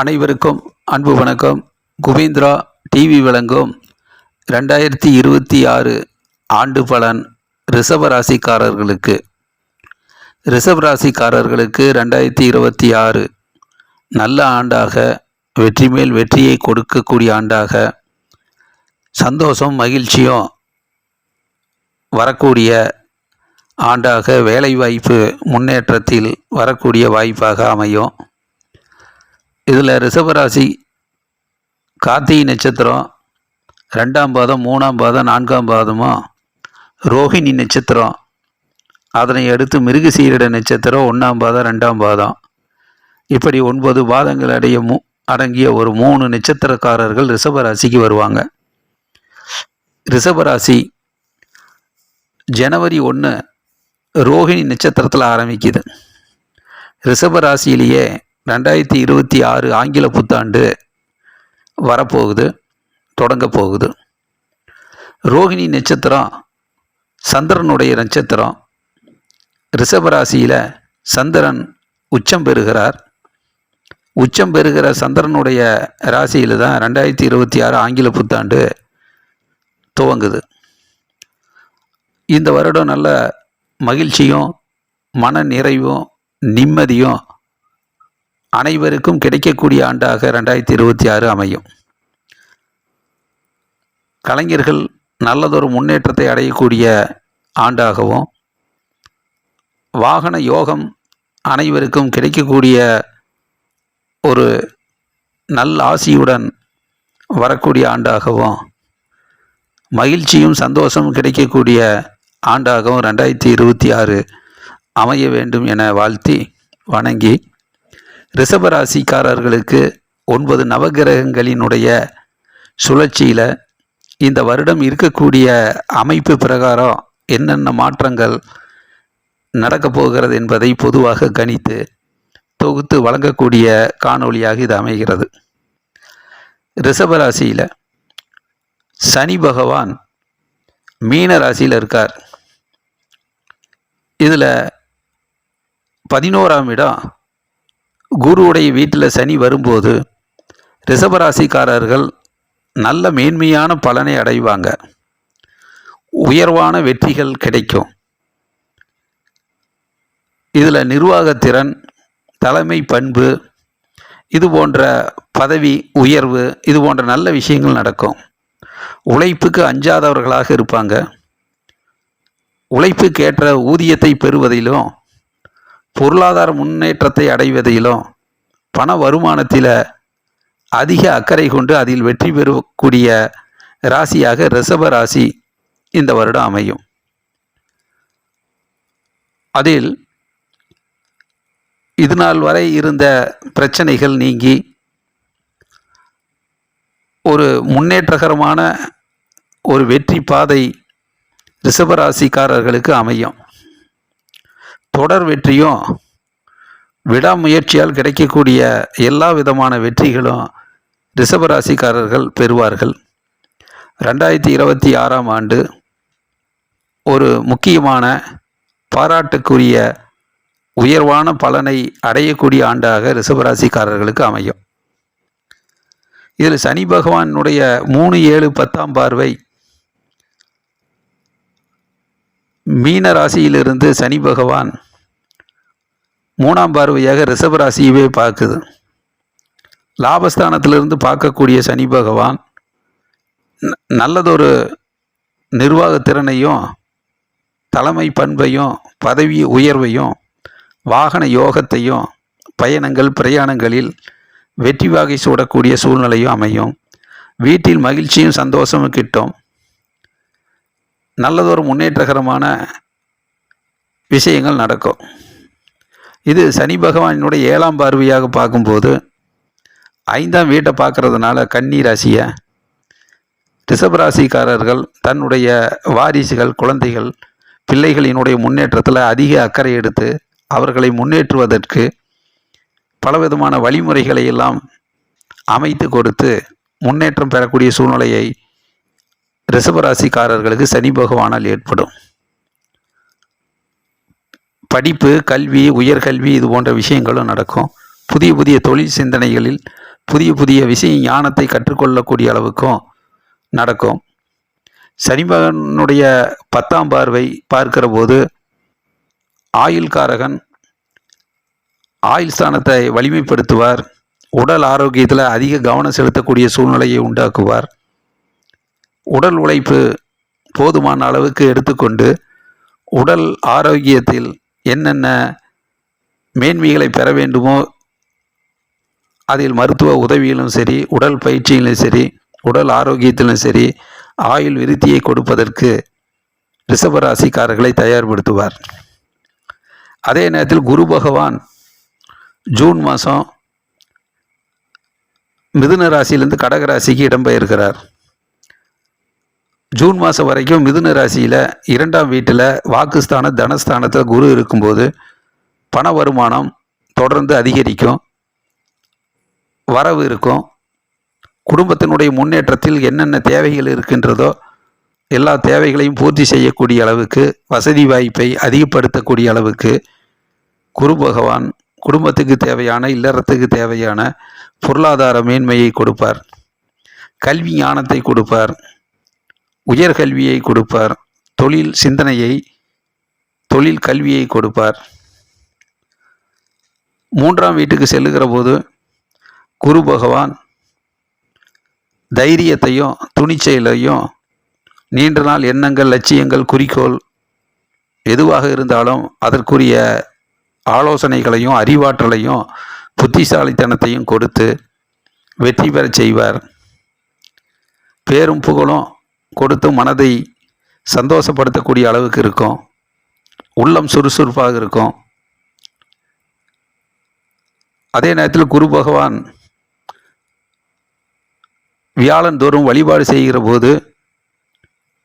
அனைவருக்கும் அன்பு வணக்கம். குபேந்திரா டிவி வழங்கும் ரெண்டாயிரத்தி இருபத்தி ஆறு ஆண்டு பலன் ரிஷப ராசிக்காரர்களுக்கு. ரிஷப ராசிக்காரர்களுக்கு ரெண்டாயிரத்தி இருபத்தி ஆறு நல்ல ஆண்டாக வெற்றி மேல் வெற்றியை கொடுக்கக்கூடிய ஆண்டாக சந்தோஷம் மகிழ்ச்சியும் வரக்கூடிய ஆண்டாக வேலைவாய்ப்பு முன்னேற்றத்தில் வரக்கூடிய வாய்ப்பாக அமையும். இதில் ரிஷபராசி கார்த்திகை நட்சத்திரம் ரெண்டாம் பாதம் மூணாம் பாதம் நான்காம் பாதமும் ரோஹிணி நட்சத்திரம். அதனை அடுத்து மிருகசீரிட நட்சத்திரம் ஒன்றாம் பாதம் ரெண்டாம் பாதம். இப்படி ஒன்பது பாதங்கள் அடைய மூ அடங்கிய ஒரு மூணு நட்சத்திரக்காரர்கள் ரிஷபராசிக்கு வருவாங்க. ரிஷபராசி ஜனவரி ஒன்று ரோஹிணி நட்சத்திரத்தில் ஆரம்பிக்குது. ரிஷபராசியிலேயே ரெண்டாயிரத்தி இருபத்தி ஆறு ஆங்கில புத்தாண்டு வரப்போகுது தொடங்க போகுது. ரோகிணி நட்சத்திரம் சந்திரனுடைய நட்சத்திரம் ரிஷபராசியில் சந்திரன் உச்சம் பெறுகிறார். உச்சம் பெறுகிற சந்திரனுடைய ராசியில் தான் ரெண்டாயிரத்தி இருபத்தி ஆறு ஆங்கில புத்தாண்டு துவங்குது. இந்த வருடம் நல்ல மகிழ்ச்சியும் மன நிறைவும் நிம்மதியும் அனைவருக்கும் கிடைக்கக்கூடிய ஆண்டாக ரெண்டாயிரத்தி இருபத்தி ஆறு அமையும். கலைஞர்கள் நல்லதொரு முன்னேற்றத்தை அடையக்கூடிய ஆண்டாகவும் வாகன யோகம் அனைவருக்கும் கிடைக்கக்கூடிய ஒரு நல் ஆசியுடன் வரக்கூடிய ஆண்டாகவும் மகிழ்ச்சியும் சந்தோஷமும் கிடைக்கக்கூடிய ஆண்டாகவும் ரெண்டாயிரத்தி இருபத்தி ஆறு அமைய வேண்டும் என வாழ்த்தி வணங்கி ரிஷபராசிக்காரர்களுக்கு ஒன்பது நவகிரகங்களினுடைய சுழற்சியில் இந்த வருடம் இருக்கக்கூடிய அமைப்பு பிரகாரம் என்னென்ன மாற்றங்கள் நடக்கப் போகிறது என்பதை பொதுவாக கணித்து தொகுத்து வழங்கக்கூடிய காணொளியாக இது அமைகிறது. ரிஷபராசியில் சனி பகவான் மீன ராசியில் இருக்கார். இதில் பதினோராம் இடம் குருவுடைய வீட்டில் சனி வரும்போது ரிஷபராசிக்காரர்கள் நல்ல மேன்மையான பலனை அடைவாங்க. உயர்வான வெற்றிகள் கிடைக்கும். இதில் நிர்வாகத்திறன் தலைமை பண்பு இது போன்ற பதவி உயர்வு இது போன்ற நல்ல விஷயங்கள் நடக்கும். உழைப்புக்கு அஞ்சாதவர்களாக இருப்பாங்க. உழைப்புக்கேற்ற ஊதியத்தை பெறுவதிலும் பொருளாதார முன்னேற்றத்தை அடைவதிலும் பண வருமானத்தில் அதிக அக்கறை கொண்டு அதில் வெற்றி பெறக்கூடிய ராசியாக ரிஷப ராசி இந்த வருடம் அமையும். அதில் இது நாள் வரை இருந்த பிரச்சனைகள் நீங்கி ஒரு முன்னேற்றகரமான ஒரு வெற்றி பாதை ரிஷபராசிக்காரர்களுக்கு அமையும். தொடர் வெற்றியும் விடாமுயற்சியால் கிடைக்கக்கூடிய எல்லா விதமான வெற்றிகளும் ரிஷபராசிக்காரர்கள் பெறுவார்கள். ரெண்டாயிரத்தி இருபத்தி ஆறாம் ஆண்டு ஒரு முக்கியமான பாராட்டுக்குரிய உயர்வான பலனை அடையக்கூடிய ஆண்டாக ரிஷபராசிக்காரர்களுக்கு அமையும். இதில் சனி பகவானுடைய மூணு ஏழு பத்தாம் பார்வை மீன ராசியிலிருந்து சனி பகவான் மூணாம் பார்வையாக ரிஷபராசியவே பார்க்குது. லாபஸ்தானத்திலிருந்து பார்க்கக்கூடிய சனி பகவான் நல்லதொரு நிர்வாகத்திறனையும் தலைமை பண்பையும் பதவி உயர்வையும் வாகன யோகத்தையும் பயணங்கள் பிரயாணங்களில் வெற்றி வாகை சூடக்கூடிய சூழ்நிலையும் அமையும். வீட்டில் மகிழ்ச்சியும் சந்தோஷமும் கிட்டும். நல்லதொரு முன்னேற்றகரமான விஷயங்கள் நடக்கும். இது சனி பகவானினுடைய ஏழாம் பார்வையாக பார்க்கும்போது ஐந்தாம் வீட்டை பார்க்கறதுனால கன்னி ராசியை ரிஷபராசிக்காரர்கள் தன்னுடைய வாரிசுகள் குழந்தைகள் பிள்ளைகளினுடைய முன்னேற்றத்தில் அதிக அக்கறை எடுத்து அவர்களை முன்னேற்றுவதற்கு பலவிதமான வழிமுறைகளை எல்லாம் அமைத்து கொடுத்து முன்னேற்றம் பெறக்கூடிய சூழ்நிலையை ரிஷபராசிக்காரர்களுக்கு சனி பகவானால் ஏற்படும். படிப்பு கல்வி உயர்கல்வி இது போன்ற விஷயங்களும் நடக்கும். புதிய புதிய தொழில் சிந்தனைகளில் புதிய புதிய விஷய ஞானத்தை கற்றுக்கொள்ளக்கூடிய அளவுக்கும் நடக்கும். சனிபகனுடைய பத்தாம் பார்வை பார்க்கிற போது ஆயுள்காரகன் ஆயுள் ஸ்தானத்தை வலிமைப்படுத்துவார். உடல் ஆரோக்கியத்தில் அதிக கவனம் செலுத்தக்கூடிய சூழ்நிலையை உண்டாக்குவார். உடல் உழைப்பு போதுமான அளவுக்கு எடுத்துக்கொண்டு உடல் ஆரோக்கியத்தில் என்னென்ன மேன்மைகளை பெற வேண்டுமோ அதில் மருத்துவ உதவியிலும் சரி உடல் பயிற்சியிலும் சரி உடல் ஆரோக்கியத்திலும் சரி ஆயுள் விருத்தியை கொடுப்பதற்கு ரிஷபராசிக்காரர்களை தயார்படுத்துவார். அதே நேரத்தில் குரு பகவான் ஜூன் மாதம் மிதுன ராசியிலிருந்து கடக ராசிக்கு இடம்பெயர்கிறார். ஜூன் மாதம் வரைக்கும் மிதுன ராசியில் இரண்டாம் வீட்டில் வாக்குஸ்தான தனஸ்தானத்தில் குரு இருக்கும்போது பண வருமானம் தொடர்ந்து அதிகரிக்கும். வரவு இருக்கும். குடும்பத்தினுடைய முன்னேற்றத்தில் என்னென்ன தேவைகள் இருக்கின்றதோ எல்லா தேவைகளையும் பூர்த்தி செய்யக்கூடிய அளவுக்கு வசதி வாய்ப்பை அதிகப்படுத்தக்கூடிய அளவுக்கு குரு பகவான் குடும்பத்துக்கு தேவையான இல்லறத்துக்கு தேவையான பொருளாதார மேன்மையை கொடுப்பார். கல்வி ஞானத்தை கொடுப்பார். உயர்கல்வியை கொடுப்பார். தொழில் சிந்தனையை தொழில் கல்வியை கொடுப்பார். மூன்றாம் வீட்டுக்கு செல்லுகிற போது குரு பகவான் தைரியத்தையும் துணிச்சலையும் நீண்ட நாள் எண்ணங்கள் லட்சியங்கள் குறிக்கோள் எதுவாக இருந்தாலும் அதற்குரிய ஆலோசனைகளையும் அறிவாற்றலையும் புத்திசாலித்தனத்தையும் கொடுத்து வெற்றி பெறச் செய்வார். பேரும் புகழும் கொடுத்து மனதை சந்தோஷப்படுத்தக்கூடிய அளவுக்கு இருக்கும். உள்ளம் சுறுசுறுப்பாக இருக்கும். அதே நேரத்தில் குரு பகவான் வியாழன் தோறும் வழிபாடு செய்கிற போது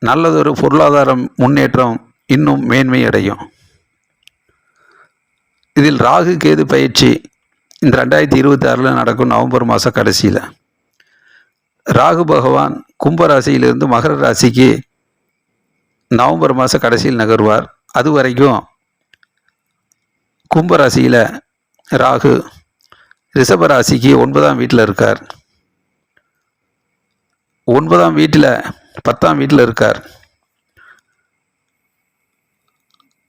நல்லதொரு பொருளாதாரம் முன்னேற்றம் இன்னும் மேன்மை அடையும். இதில் ராகு கேது பயிற்சி இந்த ரெண்டாயிரத்தி இருபத்தி ஆறில் நடக்கும் நவம்பர் மாத கடைசியில். ராகு பகவான் கும்பராசியிலிருந்து மகர ராசிக்கு நவம்பர் மாத கடைசியில் நகர்வார். அது வரைக்கும் கும்பராசியில் ராகு ரிஷபராசிக்கு ஒன்பதாம் வீட்டில் இருக்கார். ஒன்பதாம் வீட்டில் பத்தாம் வீட்டில் இருக்கார்.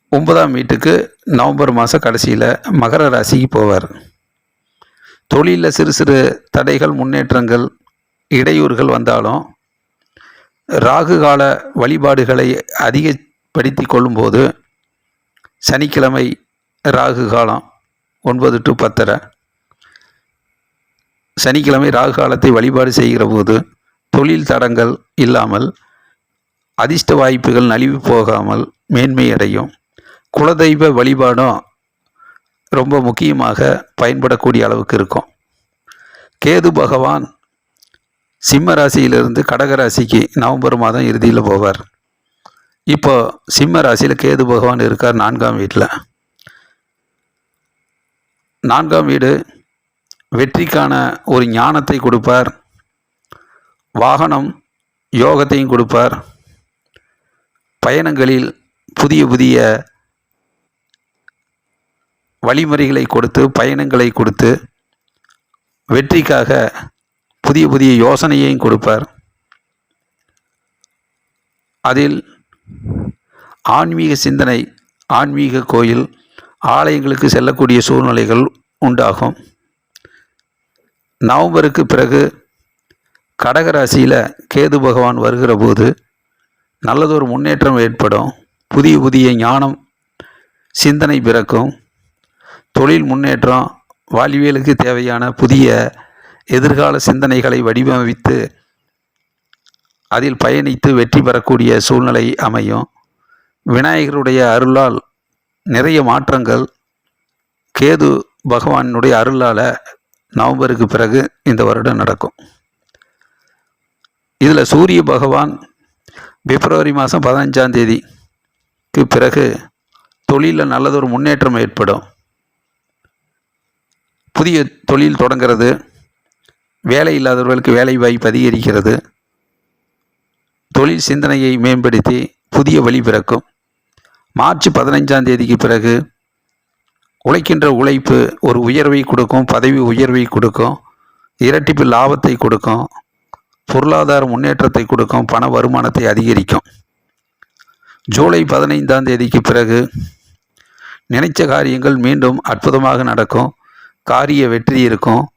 ஒன்பதாம் வீட்டுக்கு நவம்பர் மாத கடைசியில் மகர ராசிக்கு போவார். தொழிலில் சிறு சிறு தடைகள் முன்னேற்றங்கள் இடையூறுகள் வந்தாலும் ராகு கால வழிபாடுகளை அதிகப்படுத்தி கொள்ளும்போது சனிக்கிழமை ராகு காலம் ஒன்பது டு பத்தரை. சனிக்கிழமை ராகு காலத்தை வழிபாடு செய்கிற போது தொழில் தடங்கள் இல்லாமல் அதிர்ஷ்ட வாய்ப்புகள் நலிவு போகாமல் மேன்மை அடையும். குலதெய்வ வழிபாடும் ரொம்ப முக்கியமாக பயன்படக்கூடிய அளவுக்கு இருக்கும். கேது பகவான் சிம்ம ராசியிலிருந்து கடக ராசிக்கு நவம்பர் மாதம் இறுதியில் போவார். இப்போ சிம்ம ராசியில் கேது பகவான் இருக்கார் நான்காம் வீட்டில். நான்காம் வீடு வெற்றிக்கான ஒரு ஞானத்தை கொடுப்பார். வாகனம் யோகத்தையும் கொடுப்பார். பயணங்களில் புதிய புதிய வழிமுறைகளை கொடுத்து பயணங்களை கொடுத்து வெற்றிக்காக புதிய புதிய யோசனையையும் கொடுப்பார். அதில் ஆன்மீக சிந்தனை ஆன்மீக கோயில் ஆலயங்களுக்கு செல்லக்கூடிய சூழ்நிலைகள் உண்டாகும். நவம்பருக்கு பிறகு கடகராசியில் கேது பகவான் வருகிற போது நல்லதொரு முன்னேற்றம் ஏற்படும். புதிய புதிய ஞானம் சிந்தனை பிறக்கும். தொழில் முன்னேற்றம் வாழ்வியலுக்கு தேவையான புதிய எதிர்கால சிந்தனைகளை வடிவமைத்து அதில் பயணித்து வெற்றி பெறக்கூடிய சூழ்நிலை அமையும். விநாயகருடைய அருளால் நிறைய மாற்றங்கள். கேது பகவானுடைய அருளால் நவம்பருக்கு பிறகு இந்த வருடம் நடக்கும். இதில் சூரிய பகவான் பிப்ரவரி மாதம் பதினஞ்சாம் தேதிக்கு பிறகு தொழிலில் நல்லதொரு முன்னேற்றம் ஏற்படும். புதிய தொழில் தொடங்கிறது வேலை இல்லாதவர்களுக்கு வேலை வாய்ப்பு அதிகரிக்கிறது. தொழில் சிந்தனையை மேம்படுத்தி புதிய வழி பிறக்கும். மார்ச் பதினைஞ்சாம் தேதிக்கு பிறகு உழைக்கின்ற உழைப்பு ஒரு உயர்வை கொடுக்கும் பதவி உயர்வை கொடுக்கும் இரட்டிப்பு லாபத்தை கொடுக்கும் பொருளாதார முன்னேற்றத்தை கொடுக்கும் பண வருமானத்தை அதிகரிக்கும். ஜூலை பதினைந்தாம் தேதிக்கு பிறகு நினைச்ச காரியங்கள் மீண்டும் அற்புதமாக நடக்கும். காரிய வெற்றி இருக்கும்.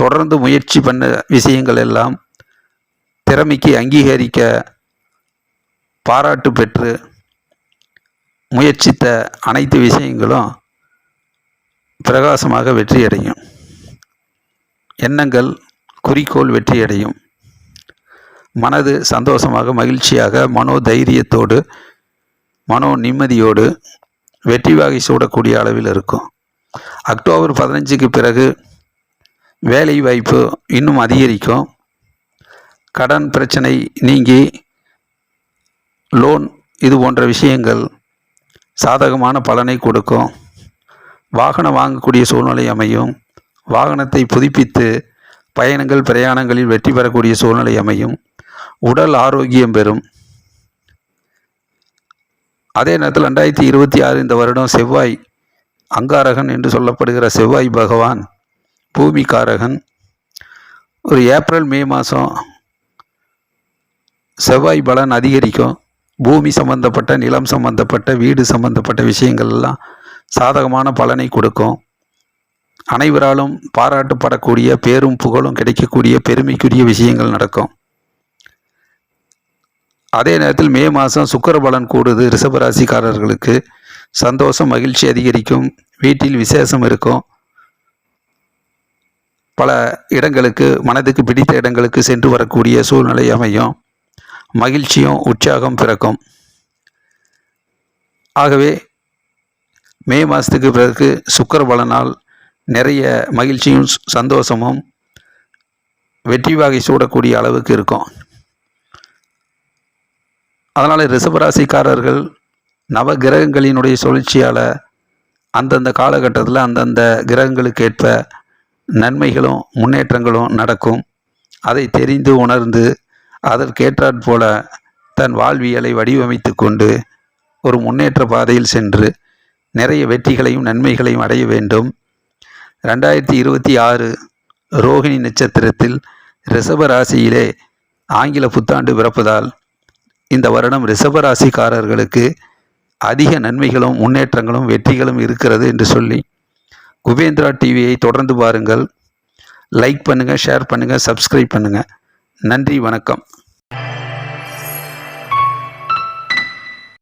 தொடர்ந்து முயற்சி பண்ண விஷயங்கள் எல்லாம் திறமைக்கு அங்கீகரிக்க பாராட்டு பெற்று முயற்சித்த அனைத்து விஷயங்களும் பிரகாசமாக வெற்றியடையும். எண்ணங்கள் குறிக்கோள் வெற்றியடையும். மனது சந்தோஷமாக மகிழ்ச்சியாக மனோ தைரியத்தோடு மனோ நிம்மதியோடு வெற்றி வாகை சூடக்கூடிய அளவில் இருக்கும். அக்டோபர் பதினஞ்சுக்கு பிறகு வேலை வாய்ப்பு இன்னும் அதிகரிக்கும். கடன் பிரச்சனை நீங்கி லோன் இது போன்ற விஷயங்கள் சாதகமான பலனை கொடுக்கும். வாகனம் வாங்கக்கூடிய சூழ்நிலை அமையும். வாகனத்தை புதுப்பித்து பயணங்கள் பிரயாணங்களில் வெற்றி பெறக்கூடிய சூழ்நிலை அமையும். உடல் ஆரோக்கியம் பெறும். அதே நேரத்தில் ரெண்டாயிரத்தி இருபத்தி ஆறு இந்த வருடம் செவ்வாய் அங்காரகன் என்று சொல்லப்படுகிற செவ்வாய் பகவான் பூமிக்காரகன். ஒரு ஏப்ரல் மே மாதம் செவ்வாய் பலன் அதிகரிக்கும். பூமி சம்பந்தப்பட்ட நிலம் சம்பந்தப்பட்ட வீடு சம்பந்தப்பட்ட விஷயங்கள் எல்லாம் சாதகமான பலனை கொடுக்கும். அனைவராலும் பாராட்டுப்படக்கூடிய பேரும் புகழும் கிடைக்கக்கூடிய பெருமைக்குரிய விஷயங்கள் நடக்கும். அதே நேரத்தில் மே மாதம் சுக்கர பலன் கூடுது ரிஷபராசிக்காரர்களுக்கு சந்தோஷம் மகிழ்ச்சி அதிகரிக்கும். வீட்டில் விசேஷம் இருக்கும். பல இடங்களுக்கு மனதுக்கு பிடித்த இடங்களுக்கு சென்று வரக்கூடிய சூழ்நிலை அமையும். மகிழ்ச்சியும் உற்சாகம் பிறக்கும். ஆகவே மே மாதத்துக்கு பிறகு சுக்கர பலனால் நிறைய மகிழ்ச்சியும் சந்தோஷமும் வெற்றி வாகை சூடக்கூடிய அளவுக்கு இருக்கும். அதனால் ரிஷபராசிக்காரர்கள் நவ கிரகங்களினுடைய சுழற்சியால் அந்தந்த காலகட்டத்தில் அந்தந்த கிரகங்களுக்கு ஏற்ப நன்மைகளும் முன்னேற்றங்களும் நடக்கும். அதை தெரிந்து உணர்ந்து அதற்கேற்றாற் போல தன் வாழ்வியலை வடிவமைத்து கொண்டு ஒரு முன்னேற்ற பாதையில் சென்று நிறைய வெற்றிகளையும் நன்மைகளையும் அடைய வேண்டும். ரெண்டாயிரத்தி இருபத்தி ஆறு ரோகிணி நட்சத்திரத்தில் ரிஷப ராசியிலே ஆங்கில புத்தாண்டு பிறப்பதால் இந்த வருடம் ரிஷப ராசிக்காரர்களுக்கு அதிக நன்மைகளும் முன்னேற்றங்களும் வெற்றிகளும் இருக்கிறது என்று சொல்லி குபேந்திரா டிவியை தொடர்ந்து பாருங்கள். லைக் பண்ணுங்கள் ஷேர் பண்ணுங்கள் சப்ஸ்கிரைப் பண்ணுங்கள் நன்றி வணக்கம்.